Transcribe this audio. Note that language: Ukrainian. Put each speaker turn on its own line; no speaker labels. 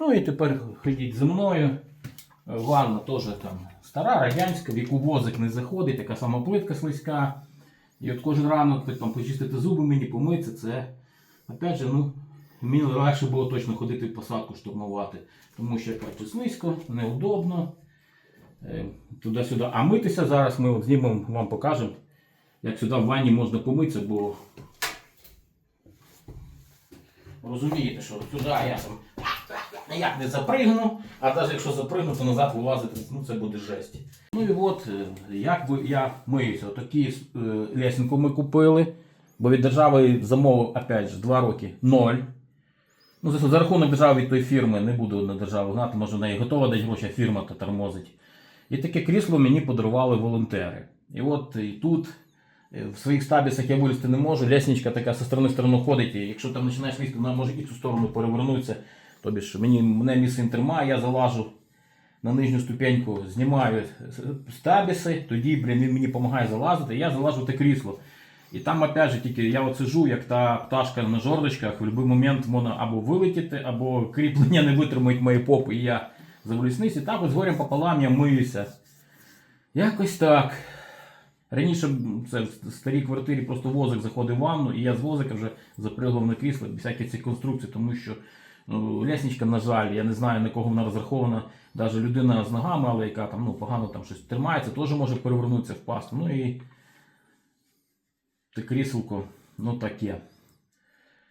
Ну і тепер ходіть зі мною. Ванна теж там стара, радянська, в яку возик не заходить, така сама плитка слизька. І от кожен ранок там почистити зуби мені, помитися, це опять же, ну, мені легше було точно ходити в посадку штурмувати. Тому що як слизько, неудобно. Е, Туди-сюди. А митися зараз ми от знімемо, вам покажемо, як сюди в ванні можна помитися, бо розумієте, що сюди я там ніяк не запригну, а навіть якщо запригну, то назад вилазити, ну це буде жесть. Ну і от, е, як би я миюся, такі е, лесенку ми купили, бо від держави замовив, опять же, 2 роки ноль. Ну, за, за рахунок держави від тої фірми не буду на державу гнати, може вона і готова дати гроші, а фірма то тормозить. І таке крісло мені подарували волонтери. І от і тут е, в своїх стабісах я вилізти не можу. Лесничка така зі сторони в сторону ходить, і якщо там починаєш лізти, вона може і цю сторону перевернутися. Тобі ж мені мене мій тримає, я залажу на нижню ступеньку, знімаю стабіси, тоді блін, він мені допомагає залазити, я залажу те крісло. І там, опять же, тільки я от сижу, як та пташка на жордочках, в будь-який момент можна або вилетіти, або кріплення не витримають мої попи, і я завалюсь вниз. І так от з горем пополам я миюся. Якось так. Раніше це в старій квартирі просто возик заходив в ванну, і я з возика вже запригав на крісло, без всяких цих конструкцій, тому що ну, лісничка, на жаль, я не знаю на кого вона розрахована. Навіть людина з ногами, але яка там ну, погано там щось тримається, теж може перевернутися впасти. Ну і те кріселко, ну таке.